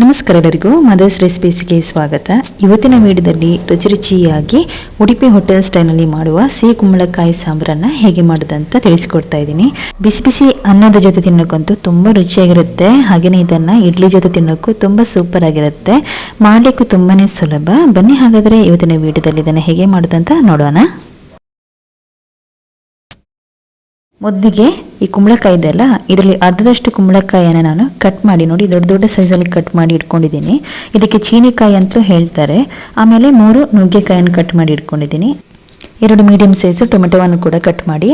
ನಮಸ್ಕಾರ ಎಲ್ಲರಿಗೂ, ಮದರ್ಸ್ ರೆಸಿಪೀಸ್ಗೆ ಸ್ವಾಗತ. ಇವತ್ತಿನ ವಿಡಿಯೋದಲ್ಲಿ ರುಚಿ ರುಚಿಯಾಗಿ ಉಡುಪಿ ಹೋಟೆಲ್ ಸ್ಟೈಲ್ನಲ್ಲಿ ಮಾಡುವ ಸಿಹಿ ಕುಂಬಳಕಾಯಿ ಸಾಂಬಾರನ್ನು ಹೇಗೆ ಮಾಡೋದಂತ ತಿಳಿಸ್ಕೊಡ್ತಾ ಇದ್ದೀನಿ. ಬಿಸಿ ಬಿಸಿ ಅನ್ನದ ಜೊತೆ ತಿನ್ನೋಕ್ಕಂತೂ ತುಂಬ ರುಚಿಯಾಗಿರುತ್ತೆ. ಹಾಗೆಯೇ ಇದನ್ನು ಇಡ್ಲಿ ಜೊತೆ ತಿನ್ನೋಕ್ಕೂ ತುಂಬ ಸೂಪರ್ ಆಗಿರುತ್ತೆ. ಮಾಡಲಿಕ್ಕೂ ತುಂಬಾ ಸುಲಭ. ಬನ್ನಿ ಹಾಗಾದರೆ ಇವತ್ತಿನ ವಿಡಿಯೋದಲ್ಲಿ ಇದನ್ನು ಹೇಗೆ ಮಾಡೋದಂತ ನೋಡೋಣ. ಮೊದಲಿಗೆ ಈ ಕುಂಬಳಕಾಯಿ ಇದೆಯಲ್ಲ ಇದರಲ್ಲಿ ಅರ್ಧದಷ್ಟು ಕುಂಬಳಕಾಯಿಯನ್ನು ನಾನು ಕಟ್ ಮಾಡಿ ನೋಡಿ, ದೊಡ್ಡ ದೊಡ್ಡ ಸೈಜಲ್ಲಿ ಕಟ್ ಮಾಡಿ ಇಟ್ಕೊಂಡಿದ್ದೀನಿ. ಇದಕ್ಕೆ ಚೀನಿಕಾಯಿ ಅಂತಲೂ ಹೇಳ್ತಾರೆ. ಆಮೇಲೆ ಮೂರು ನುಗ್ಗೆಕಾಯಿಯನ್ನು ಕಟ್ ಮಾಡಿ ಇಟ್ಕೊಂಡಿದ್ದೀನಿ. ಎರಡು ಮೀಡಿಯಮ್ ಸೈಜು ಟೊಮೆಟೊವನ್ನು ಕೂಡ ಕಟ್ ಮಾಡಿ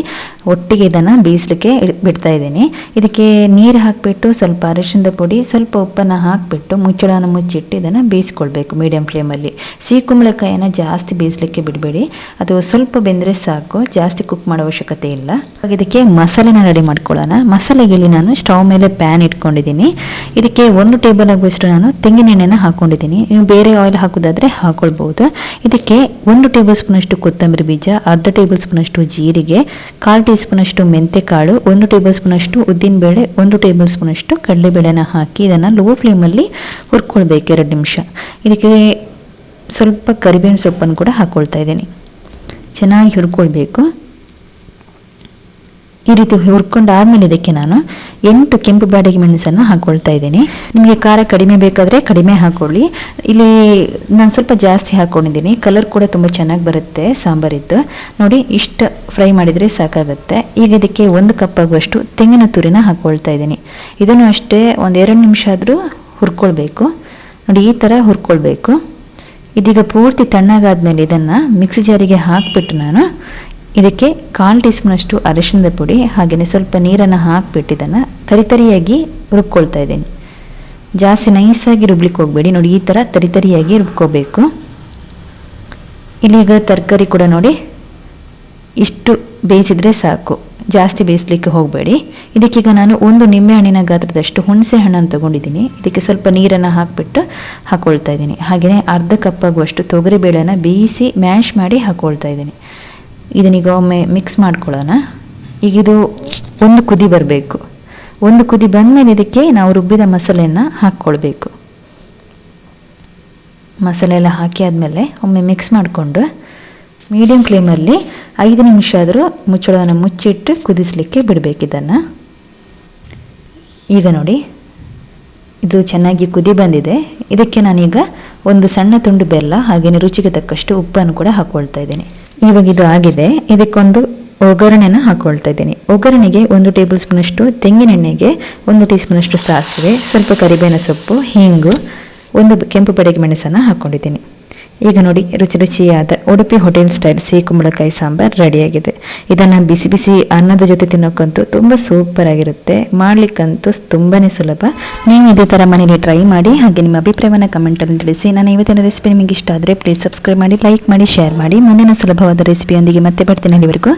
ಒಟ್ಟಿಗೆ ಇದನ್ನು ಬೇಯಿಸಲಿಕ್ಕೆ ಬಿಡ್ತಾ ಇದ್ದೀನಿ. ಇದಕ್ಕೆ ನೀರು ಹಾಕಿಬಿಟ್ಟು ಸ್ವಲ್ಪ ಅರಿಶಿನದ ಪುಡಿ, ಸ್ವಲ್ಪ ಉಪ್ಪನ್ನು ಹಾಕಿಬಿಟ್ಟು ಮುಚ್ಚಳವನ್ನು ಮುಚ್ಚಿಟ್ಟು ಇದನ್ನು ಬೇಯಿಸ್ಕೊಳ್ಬೇಕು ಮೀಡಿಯಮ್ ಫ್ಲೇಮಲ್ಲಿ ಸಿಹಿ ಕುಂಬಳಕಾಯಿಯನ್ನು ಜಾಸ್ತಿ ಬೇಯಿಸಲಿಕ್ಕೆ ಬಿಡಬೇಡಿ. ಅದು ಸ್ವಲ್ಪ ಬೆಂದರೆ ಸಾಕು, ಜಾಸ್ತಿ ಕುಕ್ ಮಾಡೋ ಅವಶ್ಯಕತೆ ಇಲ್ಲ. ಇದಕ್ಕೆ ಮಸಾಲೆನ ರೆಡಿ ಮಾಡ್ಕೊಳ್ಳೋಣ. ಮಸಾಲೆಗೆ ಇಲ್ಲಿ ನಾನು ಸ್ಟವ್ ಮೇಲೆ ಪ್ಯಾನ್ ಇಟ್ಕೊಂಡಿದ್ದೀನಿ. ಇದಕ್ಕೆ ಒಂದು ಟೇಬಲ್ ಆಗುವಷ್ಟು ನಾನು ತೆಂಗಿನೆಣ್ಣೆನ ಹಾಕೊಂಡಿದ್ದೀನಿ. ನೀವು ಬೇರೆ ಆಯಿಲ್ ಹಾಕೋದಾದ್ರೆ ಹಾಕ್ಕೊಳ್ಬೋದು ಇದಕ್ಕೆ ಒಂದು ಟೇಬಲ್ ಸ್ಪೂನಷ್ಟು ಕೊತ್ತಂಬರಿ ಬೀಜ ಅರ್ಧ ಟೇಬಲ್ ಸ್ಪೂನಷ್ಟು ಜೀರಿಗೆ, ಕಾಲು ಟೀ ಸ್ಪೂನಷ್ಟು ಮೆಂತೆಕಾಳು, ಒಂದು ಟೇಬಲ್ ಸ್ಪೂನಷ್ಟು ಉದ್ದಿನಬೇಳೆ, ಒಂದು ಟೇಬಲ್ ಸ್ಪೂನಷ್ಟು ಕಡಲೆಬೇಳೆನ ಹಾಕಿ ಇದನ್ನು ಲೋ ಫ್ಲೇಮಲ್ಲಿ ಹುರ್ಕೊಳ್ಬೇಕು ಎರಡು ನಿಮಿಷ. ಇದಕ್ಕೆ ಸ್ವಲ್ಪ ಕರಿಬೇವಿನ ಸೊಪ್ಪನ್ನು ಕೂಡ ಹಾಕ್ಕೊಳ್ತಾ ಇದ್ದೀನಿ. ಚೆನ್ನಾಗಿ ಹುರ್ಕೊಳ್ಬೇಕು. ಈ ರೀತಿ ಹುರ್ಕೊಂಡಾದ್ಮೇಲೆ ಇದಕ್ಕೆ ನಾನು ಎಂಟು ಕೆಂಪು ಬಾಡಿಗೆ ಮೆಣಸನ್ನು ಹಾಕ್ಕೊಳ್ತಾ ಇದ್ದೀನಿ. ನಿಮಗೆ ಖಾರ ಕಡಿಮೆ ಬೇಕಾದರೆ ಕಡಿಮೆ ಹಾಕ್ಕೊಳ್ಳಿ ಇಲ್ಲಿ ನಾನು ಸ್ವಲ್ಪ ಜಾಸ್ತಿ ಹಾಕ್ಕೊಂಡಿದ್ದೀನಿ ಕಲರ್ ಕೂಡ ತುಂಬ ಚೆನ್ನಾಗಿ ಬರುತ್ತೆ ಸಾಂಬಾರಿದ್ದು. ನೋಡಿ, ಇಷ್ಟು ಫ್ರೈ ಮಾಡಿದರೆ ಸಾಕಾಗುತ್ತೆ. ಈಗ ಇದಕ್ಕೆ ಒಂದು ಕಪ್ ಆಗುವಷ್ಟು ತೆಂಗಿನ ತುರಿನ ಹಾಕ್ಕೊಳ್ತಾ ಇದ್ದೀನಿ. ಇದನ್ನು ಅಷ್ಟೇ ಒಂದು ಎರಡು ನಿಮಿಷ ಆದರೂ ಹುರ್ಕೊಳ್ಬೇಕು. ನೋಡಿ, ಈ ಥರ ಹುರ್ಕೊಳ್ಬೇಕು. ಇದೀಗ ಪೂರ್ತಿ ತಣ್ಣಗಾದ್ಮೇಲೆ ಇದನ್ನು ಮಿಕ್ಸಿ ಜಾರಿಗೆ ಹಾಕಿಬಿಟ್ಟು ನಾನು ಇದಕ್ಕೆ ಕಾಲು ಟೀ ಸ್ಪೂನಷ್ಟು ಅರಿಶಿಣದ ಪುಡಿ ಹಾಗೆಯೇ ಸ್ವಲ್ಪ ನೀರನ್ನು ಹಾಕಿಬಿಟ್ಟು ಇದನ್ನು ತರಿತರಿಯಾಗಿ ರುಬ್ಕೊಳ್ತಾ ಇದ್ದೀನಿ. ಜಾಸ್ತಿ ನೈಸಾಗಿ ರುಬ್ಲಿಕ್ಕೆ ಹೋಗಬೇಡಿ. ನೋಡಿ, ಈ ಥರ ತರಿತರಿಯಾಗಿ ರುಬ್ಕೋಬೇಕು. ಇಲ್ಲಿಗ ತರಕಾರಿ ಕೂಡ ನೋಡಿ, ಇಷ್ಟು ಬೇಯಿಸಿದರೆ ಸಾಕು. ಜಾಸ್ತಿ ಬೇಯಿಸ್ಲಿಕ್ಕೆ ಹೋಗಬೇಡಿ. ಇದಕ್ಕೀಗ ನಾನು ಒಂದು ನಿಂಬೆಹಣ್ಣಿನ ಗಾತ್ರದಷ್ಟು ಹುಣಸೆ ಹಣ್ಣನ್ನು ತೊಗೊಂಡಿದ್ದೀನಿ. ಇದಕ್ಕೆ ಸ್ವಲ್ಪ ನೀರನ್ನು ಹಾಕಿಬಿಟ್ಟು ಹಾಕ್ಕೊಳ್ತಾ ಇದ್ದೀನಿ. ಹಾಗೆಯೇ ಅರ್ಧ ಕಪ್ ಆಗುವಷ್ಟು ತೊಗರಿಬೇಳೆನ ಬೇಯಿಸಿ ಮ್ಯಾಶ್ ಮಾಡಿ ಹಾಕ್ಕೊಳ್ತಾ ಇದ್ದೀನಿ. ಇದನ್ನೀಗ ಒಮ್ಮೆ ಮಿಕ್ಸ್ ಮಾಡ್ಕೊಳ್ಳೋಣ. ಈಗ ಇದು ಒಂದು ಕುದಿ ಬರಬೇಕು. ಒಂದು ಕುದಿ ಬಂದಮೇಲೆ ಇದಕ್ಕೆ ನಾವು ರುಬ್ಬಿದ ಮಸಾಲೆಯನ್ನು ಹಾಕ್ಕೊಳ್ಬೇಕು. ಮಸಾಲೆ ಎಲ್ಲ ಹಾಕಿ ಆದಮೇಲೆ ಒಮ್ಮೆ ಮಿಕ್ಸ್ ಮಾಡಿಕೊಂಡು ಮೀಡಿಯಮ್ ಫ್ಲೇಮಲ್ಲಿ ಐದು ನಿಮಿಷ ಆದರೂ ಮುಚ್ಚಳವನ್ನು ಮುಚ್ಚಿಟ್ಟು ಕುದಿಸಲಿಕ್ಕೆ ಬಿಡಬೇಕು ಇದನ್ನು. ಈಗ ನೋಡಿ, ಇದು ಚೆನ್ನಾಗಿ ಕುದಿ ಬಂದಿದೆ. ಇದಕ್ಕೆ ನಾನೀಗ ಒಂದು ಸಣ್ಣ ತುಂಡು ಬೆಲ್ಲ ಹಾಗೆಯೇ ರುಚಿಗೆ ತಕ್ಕಷ್ಟು ಉಪ್ಪನ್ನು ಕೂಡ ಹಾಕ್ಕೊಳ್ತಾ ಇದ್ದೀನಿ. ಇವಾಗ ಇದು ಆಗಿದೆ. ಇದಕ್ಕೊಂದು ಒಗ್ಗರಣೆನ ಹಾಕ್ಕೊಳ್ತಾ ಇದ್ದೀನಿ. ಒಗ್ಗರಣೆಗೆ ಒಂದು ಟೇಬಲ್ ಸ್ಪೂನಷ್ಟು ತೆಂಗಿನೆಣ್ಣೆಗೆ ಒಂದು ಟೀ ಸ್ಪೂನಷ್ಟು ಸಾಸಿವೆ, ಸ್ವಲ್ಪ ಕರಿಬೇವಿನ ಸೊಪ್ಪು, ಹಿಂಗು, ಒಂದು ಕೆಂಪು ಬಡೆಗೆ ಮೆಣಸನ್ನು ಹಾಕ್ಕೊಂಡಿದ್ದೀನಿ ಈಗ ನೋಡಿ ರುಚಿ ರುಚಿಯಾದ ಉಡುಪಿ ಹೋಟೆಲ್ ಸ್ಟೈಲ್ ಸಿಹಿ ಕುಂಬಳಕಾಯಿ ಸಾಂಬಾರ್ ರೆಡಿಯಾಗಿದೆ. ಇದನ್ನು ಬಿಸಿ ಬಿಸಿ ಅನ್ನದ ಜೊತೆ ತಿನ್ನೋಕ್ಕಂತೂ ತುಂಬ ಸೂಪರ್ ಆಗಿರುತ್ತೆ. ಮಾಡಲಿಕ್ಕಂತೂ ತುಂಬಾ ಸುಲಭ. ನೀವು ಇದೇ ಥರ ಮನೇಲಿ ಟ್ರೈ ಮಾಡಿ ಹಾಗೆ ನಿಮ್ಮ ಅಭಿಪ್ರಾಯವನ್ನು ಕಮೆಂಟಲ್ಲಿ ತಿಳಿಸಿ. ನಾನು ಇವತ್ತಿನ ರೆಸಿಪಿ ನಿಮಗೆ ಇಷ್ಟ ಆದರೆ ಪ್ಲೀಸ್ ಸಬ್ಸ್ಕ್ರೈಬ್ ಮಾಡಿ ಲೈಕ್ ಮಾಡಿ ಶೇರ್ ಮಾಡಿ. ಮುಂದಿನ ಸುಲಭವಾದ ರೆಸಿಪಿಯೊಂದಿಗೆ ಮತ್ತೆ ಬರ್ತೀನಿ ಅಲ್ಲಿವರೆಗೂ.